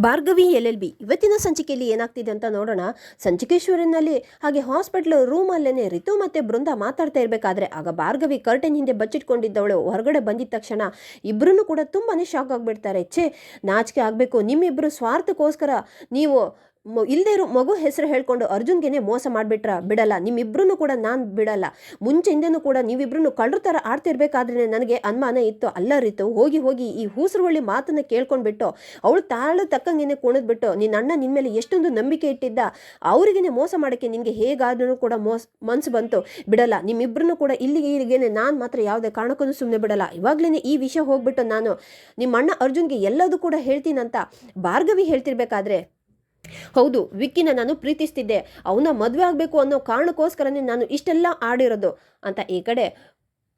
Bhargavi L L B. ಇವತ್ತಿನ ಸಂಚಿಕೆಯಲ್ಲಿ ಏನಾಗ್ತಿದೆ ಅಂತ ನೋಡೋಣ. ಸಂಚಿಕೇಶ್ವರನಲ್ಲಿ, ಹಾಗೆ ಹಾಸ್ಪಿಟ್ಲ್ ರೂಮಲ್ಲೇ ರಿತು ಮತ್ತೆ ಬೃಂದ ಮಾತಾಡ್ತಾ ಇರಬೇಕಾದ್ರೆ, ಆಗ ಭಾರ್ಗವಿ ಕರ್ಟನ್ ಹಿಂದೆ ಬಚ್ಚಿಟ್ಕೊಂಡಿದ್ದವಳು ಹೊರಗಡೆ ಬಂದಿದ್ದ ತಕ್ಷಣ ಇಬ್ಬರೂ ಕೂಡ ತುಂಬಾ ಶಾಕ್ ಆಗಿಬಿಡ್ತಾರೆ. ಛೇ, ನಾಚಿಕೆ ಆಗಬೇಕು. ನಿಮ್ಮಿಬ್ಬರು ಸ್ವಾರ್ಥಕ್ಕೋಸ್ಕರ ನೀವು ಇಲ್ದೇ ಇರೋ ಮಗು ಹೆಸರು ಹೇಳ್ಕೊಂಡು ಅರ್ಜುನ್ಗೆನೆ ಮೋಸ ಮಾಡಿಬಿಟ್ರ, ಬಿಡಲ್ಲ. ನಿಮ್ಮಿಬ್ರು ಕೂಡ ನಾನು ಬಿಡಲ್ಲ. ಮುಂಚೆಯಿಂದನೂ ಕೂಡ ನೀವಿಬ್ರು ಕಳ್ಳರ ಥರ ಆಡ್ತಿರ್ಬೇಕಾದ್ರೆ ನನಗೆ ಅನುಮಾನ ಇತ್ತು. ಅಲ್ಲರಿತ್ತು ರೀತು, ಹೋಗಿ ಹೋಗಿ ಈ ಹೂಸರುವಳ್ಳಿ ಮಾತನ್ನು ಕೇಳ್ಕೊಂಡ್ಬಿಟ್ಟು, ಅವಳು ತಾಳು ತಕ್ಕಂಗೆನೆ ಕುಣಿದ್ಬಿಟ್ಟು, ನಿನ್ನ ಅಣ್ಣ ನಿನ್ನ ಮೇಲೆ ಎಷ್ಟೊಂದು ನಂಬಿಕೆ ಇಟ್ಟಿದ್ದ, ಅವರಿಗೇನೆ ಮೋಸ ಮಾಡೋಕ್ಕೆ ನಿನಗೆ ಹೇಗಾದ್ರೂ ಕೂಡ ಮೋಸ ಮನಸ್ಸು ಬಂತು. ಬಿಡಲ್ಲ ನಿಮ್ಮಿಬ್ರು ಕೂಡ ಇಲ್ಲಿಗೆ ಇಲ್ಲಿಗೇನೆ ನಾನು ಮಾತ್ರ ಯಾವುದೇ ಕಾರಣಕ್ಕೂ ಸುಮ್ಮನೆ ಬಿಡಲ್ಲ. ಇವಾಗಲೇ ಈ ವಿಷಯ ಹೋಗ್ಬಿಟ್ಟು ನಾನು ನಿಮ್ಮ ಅಣ್ಣ ಅರ್ಜುನ್ಗೆ ಎಲ್ಲದೂ ಕೂಡ ಹೇಳ್ತೀನಂತ ಭಾರ್ಗವಿ ಹೇಳ್ತಿರ್ಬೇಕಾದ್ರೆ ಹೌದು, ವಿಕ್ಕಿನ ನಾನು ಪ್ರೀತಿಸ್ತಿದ್ದೆ. ಅವನ ಮದುವೆ ಆಗಬೇಕು ಅನ್ನೋ ಕಾರಣಕ್ಕೋಸ್ಕರನೇ ನಾನು ಇಷ್ಟೆಲ್ಲ ಆಡಿರೋದು ಅಂತ ಈ ಕಡೆ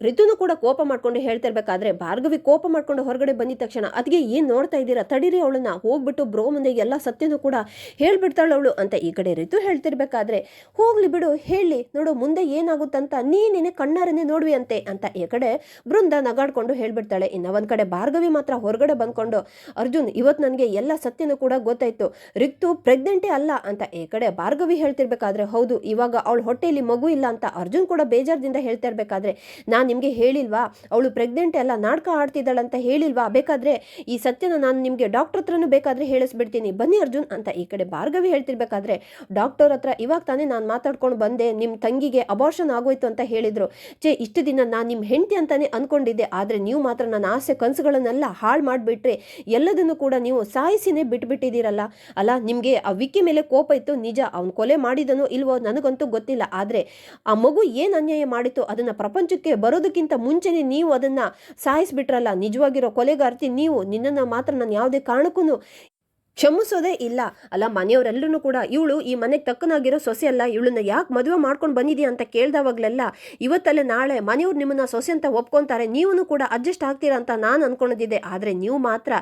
ರಿತುನು ಕೂಡ ಕೋಪ ಮಾಡ್ಕೊಂಡು ಹೇಳ್ತಿರ್ಬೇಕಾದ್ರೆ ಭಾರ್ಗವಿ ಕೋಪ ಮಾಡ್ಕೊಂಡು ಹೊರಗಡೆ ಬಂದಿದ ತಕ್ಷಣ ಅದಕ್ಕೆ ಏನು ನೋಡ್ತಾ ಇದ್ದೀರಾ? ತಡೀರಿ ಅವಳನ್ನ, ಹೋಗ್ಬಿಟ್ಟು ಬ್ರೋ ಮುಂದೆ ಎಲ್ಲ ಸತ್ಯನೂ ಕೂಡ ಹೇಳ್ಬಿಡ್ತಾಳೆ ಅವಳು. ಅಂತ ಈ ಕಡೆ ರಿತು ಹೇಳ್ತಿರ್ಬೇಕಾದ್ರೆ, ಹೋಗ್ಲಿ ಬಿಡು, ಹೇಳಿ, ನೋಡು, ಮುಂದೆ ಏನಾಗುತ್ತಂತ ನೀನೇನೆ ಕಣ್ಣಾರನ್ನೇ ನೋಡ್ವಿ ಅಂತೆ. ಅಂತ ಈ ಕಡೆ ಬೃಂದ ನಗಾಡ್ಕೊಂಡು ಹೇಳ್ಬಿಡ್ತಾಳೆ. ಇನ್ನ ಒಂದ್ ಕಡೆ ಭಾರ್ಗವಿ ಮಾತ್ರ ಹೊರಗಡೆ ಬಂದ್ಕೊಂಡು, ಅರ್ಜುನ್ ಇವತ್ತು ನನಗೆ ಎಲ್ಲ ಸತ್ಯನೂ ಕೂಡ ಗೊತ್ತಾಯ್ತು. ರಿತು ಪ್ರೆಗ್ನೆಂಟೇ ಅಲ್ಲ. ಅಂತ ಈ ಕಡೆ ಭಾರ್ಗವಿ ಹೇಳ್ತಿರ್ಬೇಕಾದ್ರೆ, ಹೌದು, ಇವಾಗ ಅವಳ ಹೊಟ್ಟೆಯಲ್ಲಿ ಮಗು ಇಲ್ಲ ಅಂತ ಅರ್ಜುನ್ ಕೂಡ ಬೇಜಾರದಿಂದ ಹೇಳ್ತಾ ಇರ್ಬೇಕಾದ್ರೆ ನಾನು ನಿಮಗೆ ಹೇಳಿಲ್ವಾ? ಅವಳು ಪ್ರೆಗ್ನೆಂಟ್ ಅಲ್ಲ, ನಾಟಕ ಆಡ್ತಿದ್ದಾಳಂತ ಹೇಳಿಲ್ವಾ? ಬೇಕಾದರೆ ಈ ಸತ್ಯನ ನಾನು ನಿಮಗೆ ಡಾಕ್ಟರ್ ಹತ್ರನೂ ಬೇಕಾದರೆ ಹೇಳಿಸ್ಬಿಡ್ತೀನಿ. ಬನ್ನಿ ಅರ್ಜುನ್ ಅಂತ ಈ ಕಡೆ ಭಾರ್ಗವಿ ಹೇಳ್ತಿರ್ಬೇಕಾದ್ರೆ ಡಾಕ್ಟರ್ ಹತ್ರ ಇವಾಗ ತಾನೇ ನಾನು ಮಾತಾಡ್ಕೊಂಡು ಬಂದೆ ನಿಮ್ಮ ತಂಗಿಗೆ ಅಬಾರ್ಷನ್ ಆಗೋಯ್ತು ಅಂತ ಹೇಳಿದ್ರು. ಚೇ ಇಷ್ಟು ದಿನ ನಾನು ನಿಮ್ಮ ಹೆಂಡತಿ ಅಂತಲೇ ಅಂದ್ಕೊಂಡಿದ್ದೆ ಆದರೆ ನೀವು ಮಾತ್ರ ನನ್ನ ಆಸೆ ಕನಸುಗಳನ್ನೆಲ್ಲ ಹಾಳು ಮಾಡಿಬಿಟ್ರೆ. ಎಲ್ಲದನ್ನು ಕೂಡ ನೀವು ಸಾಯಿಸಿನೇ ಬಿಟ್ಬಿಟ್ಟಿದ್ದೀರಲ್ಲ. ಅಲ್ಲ, ನಿಮಗೆ ಆ ವಿಕ್ಕಿ ಮೇಲೆ ಕೋಪ ಇತ್ತು, ನಿಜ ಅವ್ನು ಕೊಲೆ ಮಾಡಿದನೋ ಇಲ್ವೋ ನನಗಂತೂ ಗೊತ್ತಿಲ್ಲ. ಆದರೆ ಆ ಮಗು ಏನು ಅನ್ಯಾಯ ಮಾಡಿತ್ತು, ಅದನ್ನು ಪ್ರಪಂಚಕ್ಕೆ ಬರೋದಕ್ಕಿಂತ ಮುಂಚೆನೇ ನೀವು ಅದನ್ನು ಸಾಯಿಸ್ಬಿಟ್ರಲ್ಲ. ನಿಜವಾಗಿರೋ ಕೊಲೆಗಾರ್ತಿ ನೀವು ನಿನ್ನನ್ನು ಮಾತ್ರ ನಾನು ಯಾವುದೇ ಕಾರಣಕ್ಕೂ ಕ್ಷಮಿಸೋದೇ ಇಲ್ಲ. ಅಲ್ಲ, ಮನೆಯವರೆಲ್ಲರೂ ಕೂಡ ಇವಳು ಈ ಮನೆಗೆ ತಕ್ಕನಾಗಿರೋ ಸೊಸೆ ಅಲ್ಲ, ಇವಳನ್ನ ಯಾಕೆ ಮದುವೆ ಮಾಡ್ಕೊಂಡು ಬಂದಿದೆಯಾ ಅಂತ ಕೇಳ್ದವಾಗ್ಲೆಲ್ಲ ಇವತ್ತಲ್ಲೇ ನಾಳೆ ಮನೆಯವ್ರು ನಿಮ್ಮನ್ನ ಸೊಸೆ ಅಂತ ಒಪ್ಕೊತಾರೆ ನೀವು ಕೂಡ ಅಡ್ಜಸ್ಟ್ ಆಗ್ತೀರಾ ಅಂತ ನಾನು ಅನ್ಕೊಂಡಿದ್ದೆ. ಆದರೆ ನೀವು ಮಾತ್ರ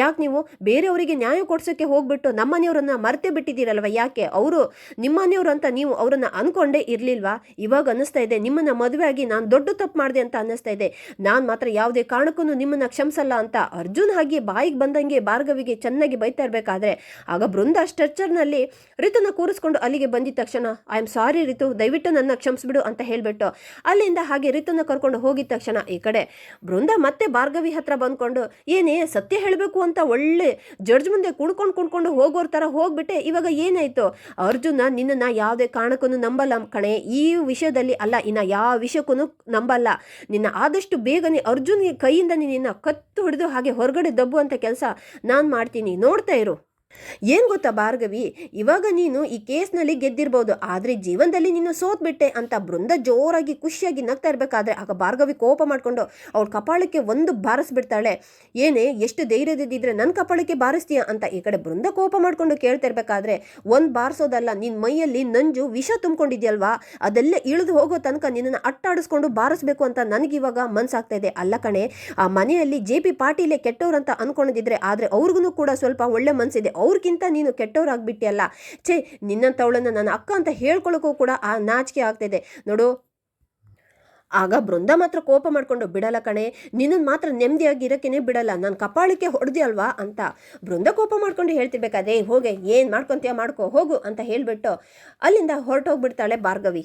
ಯಾಕೆ ನೀವು ಬೇರೆಯವರಿಗೆ ನ್ಯಾಯ ಕೊಡ್ಸೋಕ್ಕೆ ಹೋಗ್ಬಿಟ್ಟು ನಮ್ಮ ಮನೆಯವರನ್ನ ಮರ್ತೇ ಬಿಟ್ಟಿದ್ದೀರಲ್ವ ಯಾಕೆ? ಅವರು ನಿಮ್ಮ ಮನೆಯವರು ಅಂತ ನೀವು ಅವರನ್ನ ಅನ್ಕೊಂಡೇ ಇರಲಿಲ್ವಾ? ಇವಾಗ ಅನ್ನಿಸ್ತಾ ಇದೆ, ನಿಮ್ಮನ್ನ ಮದುವೆ ಆಗಿ ನಾನು ದೊಡ್ಡ ತಪ್ಪು ಮಾಡಿದೆ ಅಂತ ಅನ್ನಿಸ್ತಾ ಇದೆ. ನಾನು ಮಾತ್ರ ಯಾವುದೇ ಕಾರಣಕ್ಕೂ ನಿಮ್ಮನ್ನ ಕ್ಷಮಿಸಲ್ಲ ಅಂತ ಅರ್ಜುನ್ ಹಾಗೆ ಬಾಯಿಗೆ ಬಂದಂಗೆ ಭಾರ್ಗವಿಗೆ ಚೆನ್ನಾಗಿ ಬೈತಾ ಇರಬೇಕಾದ್ರೆ ಆಗ ಬೃಂದ ಸ್ಟ್ರೆಚರ್ನಲ್ಲಿ ರಿತುನ ಕೂರಿಸ್ಕೊಂಡು ಅಲ್ಲಿಗೆ ಬಂದಿದ ತಕ್ಷಣ, ಐ ಆಮ್ ಸಾರಿ ರಿತು, ದಯವಿಟ್ಟು ನನ್ನ ಕ್ಷಮಿಸ್ಬಿಡು ಅಂತ ಹೇಳಿಬಿಟ್ಟು ಅಲ್ಲಿಂದ ಹಾಗೆ ರಿತುನ ಕರ್ಕೊಂಡು ಹೋಗಿದ ತಕ್ಷಣ ಈ ಕಡೆ ಬೃಂದ ಮತ್ತೆ ಭಾರ್ಗವಿ ಹತ್ರ ಬಂದ್ಕೊಂಡು, ಏನೇ ಸತ್ಯ ಹೇಳಬೇಕು ಅಂತ ಒಳ್ಳೆ ಜಡ್ಜ್ ಮುಂದೆ ಕುಣ್ಕೊಂಡು ಕುಣ್ಕೊಂಡು ಹೋಗೋರ್ ಥರ ಹೋಗ್ಬಿಟ್ಟೆ, ಇವಾಗ ಏನಾಯ್ತು? ಅರ್ಜುನ ನಿನ್ನನ್ನ ಯಾವುದೇ ಕಾರಣಕ್ಕೂ ನಂಬಲ್ಲ ಕಣೆ, ಈ ವಿಷಯದಲ್ಲಿ ಅಲ್ಲ, ಇನ್ನ ಯಾವ ವಿಷಯಕ್ಕೂ ನಂಬಲ್ಲ. ನಿನ್ನ ಆದಷ್ಟು ಬೇಗನೆ ಅರ್ಜುನ್ ಕೈಯಿಂದ ನಿನ್ನ ಕತ್ತು ಹೊಡೆದು ಹಾಗೆ ಹೊರಗಡೆ ದಬ್ಬುವಂಥ ಕೆಲಸ ನಾನು ಮಾಡ್ತೀನಿ, ನೋಡ್ತಾ ಇರು. ಏನ್ ಗೊತ್ತಾ ಭಾರ್ಗವಿ? ಇವಾಗ ನೀನು ಈ ಕೇಸ್ನಲ್ಲಿ ಗೆದ್ದಿರ್ಬೋದು, ಆದ್ರೆ ಜೀವನದಲ್ಲಿ ನೀನು ಸೋತ್ಬಿಟ್ಟೆ ಅಂತ ಬೃಂದ ಜೋರಾಗಿ ಖುಷಿಯಾಗಿ ನಗ್ತಾ ಇರ್ಬೇಕಾದ್ರೆ ಆಗ ಭಾರ್ಗವಿ ಕೋಪ ಮಾಡ್ಕೊಂಡು, ಅವಳ ಕಪಾಳಕ್ಕೆ ಒಂದು ಬಾರಿಸ್ಬಿಡ್ತಾಳೆ. ಏನೇ, ಎಷ್ಟು ಧೈರ್ಯದಿದ್ರೆ ನನ್ನ ಕಪಾಳಕ್ಕೆ ಬಾರಿಸ್ತೀಯ? ಅಂತ ಈ ಕಡೆ ಬೃಂದ ಕೋಪ ಮಾಡ್ಕೊಂಡು ಕೇಳ್ತಾ ಇರ್ಬೇಕಾದ್ರೆ, ಒಂದ್ ಬಾರಿಸೋದಲ್ಲ, ನಿನ್ ಮೈಯಲ್ಲಿ ನಂಜು ವಿಷ ತುಂಬಿಕೊಂಡಿದ್ಯಲ್ವಾ? ಅದೆಲ್ಲ ಇಳಿದು ಹೋಗೋ ತನಕ ನಿನ್ನನ್ನು ಅಟ್ಟಾಡಿಸ್ಕೊಂಡು ಬಾರಿಸ್ಬೇಕು ಅಂತ ನನಗಿವಾಗ ಮನ್ಸಾಗ್ತಾ ಇದೆ. ಅಲ್ಲ ಕಣೆ, ಆ ಮನೆಯಲ್ಲಿ ಜೆ ಪಿ ಪಾಟೀಲೇ ಕೆಟ್ಟವ್ರಂತ ಅನ್ಕೊಂಡಿದ್ರೆ, ಆದ್ರೆ ಅವ್ರಿಗೂ ಕೂಡ ಸ್ವಲ್ಪ ಒಳ್ಳೆ ಮನ್ಸಿದೆ. ಅವ್ರಿಗಿಂತ ನೀನು ಕೆಟ್ಟವ್ರಾಗ್ಬಿಟ್ಟಿಯಲ್ಲ. ಛೇ ನಿನ್ನಂಥವಳನ್ನು ನನ್ನ ಅಕ್ಕ ಅಂತ ಹೇಳ್ಕೊಳ್ಳೋಕ್ಕೂ ಕೂಡ ಆ ನಾಚಿಕೆ ಆಗ್ತಿದೆ. ನೋಡು. ಆಗ ಬೃಂದ ಮಾತ್ರ ಕೋಪ ಮಾಡಿಕೊಂಡು ಬಿಡಲ್ಲ ಕಣೆ ನಿನ್ನನ್ನು ಮಾತ್ರ ನೆಮ್ಮದಿಯಾಗಿ ಇರೋಕ್ಕೇನೆ ಬಿಡಲ್ಲ ನಾನು ಕಪಾಳಕ್ಕೆ ಹೊಡೆದಿ ಅಲ್ವಾ? ಅಂತ ಬೃಂದ ಕೋಪ ಮಾಡ್ಕೊಂಡು ಹೇಳ್ತಿರ್ಬೇಕಾದ್ರೆ "ಏ, ಹೋಗೆ ಏನು ಮಾಡ್ಕೊತೀಯ ಮಾಡ್ಕೋ ಹೋಗು ಅಂತ ಹೇಳಿಬಿಟ್ಟು ಅಲ್ಲಿಂದ ಹೊರಟೋಗ್ಬಿಡ್ತಾಳೆ ಭಾರ್ಗವಿ.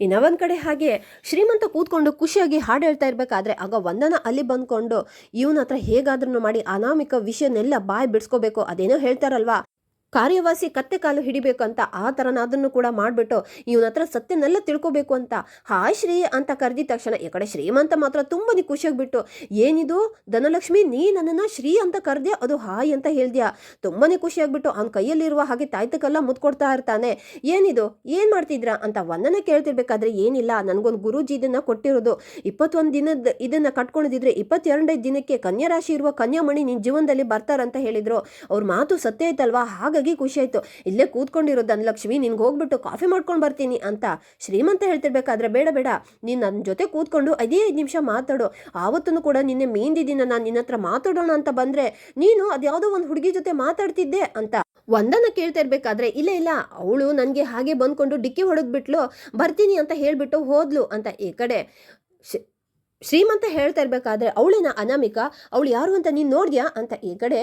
ಇನ್ನ ಒಂದು ಕಡೆ ಹಾಗೆ ಶ್ರೀಮಂತ ಕೂತ್ಕೊಂಡು ಖುಷಿಯಾಗಿ ಹಾಡು ಹೇಳ್ತಾ ಇರ್ಬೇಕಾದ್ರೆ ಆಗ ವಂದನ ಅಲ್ಲಿ ಬಂದ್ಕೊಂಡು ಇವನ ಹತ್ರ ಹೇಗಾದ್ರೂ ಮಾಡಿ ಅನಾಮಿಕ ವಿಷಯನೆಲ್ಲ ಬಾಯಿ ಬಿಡಿಸ್ಕೋಬೇಕು. ಅದೇನೋ ಹೇಳ್ತಾರಲ್ವಾ? ಕಾರ್ಯವಾಸಿ ಕತ್ತೆ ಕಾಲು ಹಿಡಿಬೇಕು ಅಂತ ಆ ಥರನಾದನ್ನು ಕೂಡ ಮಾಡಿಬಿಟ್ಟು ಇವನ ಹತ್ರ ಸತ್ಯನೆಲ್ಲ ತಿಳ್ಕೊಬೇಕು ಅಂತ. ಹಾಯ್ ಶ್ರೀ ಅಂತ ಕರೆದಿದ ತಕ್ಷಣ ಈ ಕಡೆ ಶ್ರೀಮಂತ ಮಾತ್ರ ತುಂಬನೇ ಖುಷಿಯಾಗಿಬಿಟ್ಟು, ಏನಿದು? ಧನಲಕ್ಷ್ಮಿ, ನೀ ನನ್ನನ್ನು ಶ್ರೀ ಅಂತ ಕರೆದೆ ಅದು ಹಾಯ್ ಅಂತ ಹೇಳ್ದ್ಯಾ? ತುಂಬಾನೇ ಖುಷಿಯಾಗ್ಬಿಟ್ಟು ಅವ್ನ ಕೈಯಲ್ಲಿರುವ ಹಾಗೆ ತಾಯ್ತಕ್ಕೆಲ್ಲ ಮುತ್ಕೊಡ್ತಾ ಇರ್ತಾನೆ. ಏನಿದು? ಏನು ಮಾಡ್ತಿದ್ರಾ? ಅಂತ ವಂದನೆ ಕೇಳ್ತಿರ್ಬೇಕಾದ್ರೆ ಏನಿಲ್ಲ, ನನಗೊಂದು ಗುರೂಜಿ ಇದನ್ನು ಕೊಟ್ಟಿರೋದು. ಇಪ್ಪತ್ತೊಂದು ದಿನದ ಇದನ್ನ ಕಟ್ಕೊಂಡಿದ್ರೆ ಇಪ್ಪತ್ತೆರಡನೇ ದಿನಕ್ಕೆ ಕನ್ಯಾ ರಾಶಿ ಇರುವ ಕನ್ಯಾಮಣಿ ನಿನ್ನ ಜೀವನದಲ್ಲಿ ಬರ್ತಾರಂತ ಹೇಳಿದ್ರು. ಅವ್ರ ಮಾತು ಸತ್ಯ ಐತಲ್ವಾ? ಹಾಗಾಗಿ ಖುಷಿ ಆಯ್ತು. ಇಲ್ಲೇ ಕೂತ್ಕೊಂಡಿರೋ ಧನಲಕ್ಷ್ಮಿ, ನಿನ್ಗೆ ಹೋಗ್ಬಿಟ್ಟು ಕಾಫಿ ಮಾಡ್ಕೊಂಡು ಬರ್ತೀನಿ ಅಂತ ಶ್ರೀಮಂತ ಹೇಳ್ತಿರ್ಬೇಕಾದ್ರೆ ಬೇಡ ಬೇಡ. ನೀನು ನನ್ನ ಜೊತೆ ಕೂತ್ಕೊಂಡು ಐದೇ ಐದು ನಿಮಿಷ ಮಾತಾಡು. ಆವತ್ತೂ ಕೂಡ ನಿನ್ನೆ ಮೀಂದಿದ್ದೀನ ನಾನು ನಿನ್ನ ಹತ್ರ ಮಾತಾಡೋಣ ಅಂತ ಬಂದರೆ ನೀನು ಅದ್ಯಾವುದೋ ಒಂದು ಹುಡುಗಿ ಜೊತೆ ಮಾತಾಡ್ತಿದ್ದೆ ಅಂತ ಒಂದನ್ನು ಕೇಳ್ತಾ ಇರಬೇಕಾದ್ರೆ ಇಲ್ಲ ಇಲ್ಲ, ಅವಳು ನನಗೆ ಹಾಗೆ ಬಂದ್ಕೊಂಡು ಡಿಕ್ಕಿ ಹೊಡೆದ್ಬಿಟ್ಲು, ಬರ್ತೀನಿ ಅಂತ ಹೇಳಿಬಿಟ್ಟು ಹೋದ್ಲು ಅಂತ ಈ ಕಡೆ. ಶ್ರೀಮಂತ ಹೇಳ್ತಾ ಇರಬೇಕಾದ್ರೆ ಅವಳಿನ ಅನಾಮಿಕ? ಅವಳು ಯಾರು ಅಂತ ನೀನು ನೋಡಿದ್ಯಾ? ಅಂತ ಈ ಕಡೆ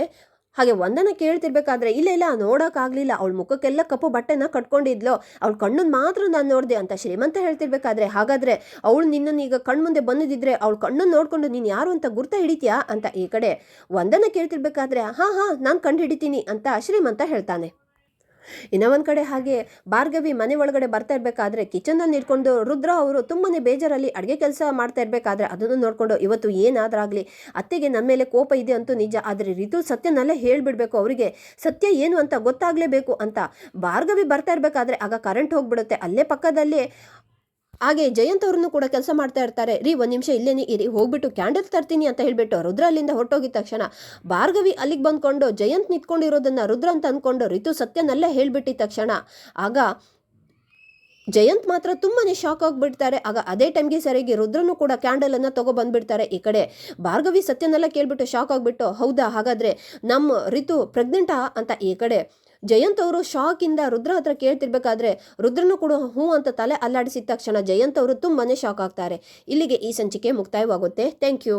ಹಾಗೆ ವಂದನ ಕೇಳ್ತಿರ್ಬೇಕಾದ್ರೆ, ಇಲ್ಲ ಇಲ್ಲ ನೋಡೋಕ್ಕಾಗಲಿಲ್ಲ ಅವಳ ಮುಖಕ್ಕೆಲ್ಲ ಕಪ್ಪು ಬಟ್ಟೆನ ಕಟ್ಕೊಂಡಿದ್ಲು. ಅವಳ ಕಣ್ಣನ್ನು ಮಾತ್ರ ನಾನು ನೋಡಿದೆ ಅಂತ ಶ್ರೀಮಂತ ಹೇಳ್ತಿರ್ಬೇಕಾದ್ರೆ, ಹಾಗಾದ್ರೆ ಅವಳು ನಿನ್ನನ್ನು ಈಗ ಕಣ್ಮುಂದೆ ಬಂದಿದ್ದಿದ್ರೆ ಅವಳ ಕಣ್ಣನ್ನು ನೋಡಿಕೊಂಡು ನೀನು ಯಾರು ಅಂತ ಗುರ್ತ ಹಿಡಿತೀಯಾ? ಅಂತ ಈ ಕಡೆ ವಂದನ ಕೇಳ್ತಿರ್ಬೇಕಾದ್ರೆ, ಹಾಂ ಹಾಂ, ನಾನು ಕಂಡು ಹಿಡಿತೀನಿ ಅಂತ ಶ್ರೀಮಂತ ಹೇಳ್ತಾನೆ. ಇನ್ನ ಕಡೆ ಹಾಗೆ ಭಾರ್ಗವಿ ಮನೆ ಒಳಗಡೆ ಬರ್ತಾ ಇರಬೇಕಾದ್ರೆ ಕಿಚನಲ್ಲಿ ಇಟ್ಕೊಂಡು ರುದ್ರ ಅವರು ತುಂಬಾ ಬೇಜಾರಲ್ಲಿ ಅಡುಗೆ ಕೆಲಸ ಮಾಡ್ತಾ ಇರಬೇಕಾದ್ರೆ ಅದನ್ನು ನೋಡಿಕೊಂಡು ಇವತ್ತು ಏನಾದ್ರಾಗಲಿ ಅತ್ತೆಗೆ ನನ್ನ ಮೇಲೆ ಕೋಪ ಇದೆ ಅಂತೂ ನಿಜ, ಆದರೆ ರಿತು ಸತ್ಯನಲ್ಲೇ ಹೇಳಿಬಿಡ್ಬೇಕು ಅವರಿಗೆ. ಸತ್ಯ ಏನು ಅಂತ ಗೊತ್ತಾಗಲೇಬೇಕು ಅಂತ ಭಾರ್ಗವಿ ಬರ್ತಾ ಇರಬೇಕಾದ್ರೆ ಆಗ ಕರೆಂಟ್ ಹೋಗ್ಬಿಡುತ್ತೆ. ಅಲ್ಲೇ ಪಕ್ಕದಲ್ಲೇ ಹಾಗೆ ಜಯಂತ್ ಅವ್ರನ್ನು ಕೂಡ ಕೆಲಸ ಮಾಡ್ತಾ ಇರ್ತಾರೆ. ರೀ, ಒಂದು ನಿಮಿಷ ಇಲ್ಲೇನೆ ಇರಿ, ಹೋಗ್ಬಿಟ್ಟು ಕ್ಯಾಂಡಲ್ ತರ್ತೀನಿ ಅಂತ ಹೇಳ್ಬಿಟ್ಟು ರುದ್ರ ಅಲ್ಲಿಂದ ಹೊರಟೋಗಿದ ತಕ್ಷಣ ಭಾರ್ಗವಿ ಅಲ್ಲಿಗೆ ಬಂದ್ಕೊಂಡು ಜಯಂತ್ ನಿಂತ್ಕೊಂಡಿರೋದನ್ನ ರುದ್ರ ಅಂತ ಅಂದ್ಕೊಂಡು ರಿತು ಸತ್ಯನಲ್ಲೇ ಹೇಳ್ಬಿಟ್ಟಿದ ತಕ್ಷಣ. ಆಗ ಜಯಂತ್ ಮಾತ್ರ ತುಂಬಾನೇ ಶಾಕ್ ಆಗಿಬಿಡ್ತಾರೆ. ಆಗ ಅದೇ ಟೈಮ್ಗೆ ಸರಿಯಾಗಿ ರುದ್ರನು ಕೂಡ ಕ್ಯಾಂಡಲ್ ಅನ್ನ ತಗೋ ಬಂದ್ಬಿಡ್ತಾರೆ ಈ ಕಡೆ. ಭಾರ್ಗವಿ ಸತ್ಯನೆಲ್ಲ ಕೇಳ್ಬಿಟ್ಟು ಶಾಕ್ ಆಗ್ಬಿಟ್ಟು, ಹೌದಾ, ಹಾಗಾದ್ರೆ ನಮ್ಮ ರಿತು ಪ್ರೆಗ್ನೆಂಟಾ ಅಂತ ಈ ಕಡೆ ಜಯಂತ್ ಅವರು ಶಾಕಿಂದ ರುದ್ರ ಹತ್ರ ಕೇಳ್ತಿರ್ಬೇಕಾದ್ರೆ ರುದ್ರನು ಕೂಡ ಹೂ ಅಂತ ತಲೆ ಅಲ್ಲಾಡಿಸಿದ ತಕ್ಷಣ ಜಯಂತ್ ಅವರು ತುಂಬಾನೇ ಶಾಕ್ ಆಗ್ತಾರೆ. ಇಲ್ಲಿಗೆ ಈ ಸಂಚಿಕೆ ಮುಕ್ತಾಯವಾಗುತ್ತೆ. Thank you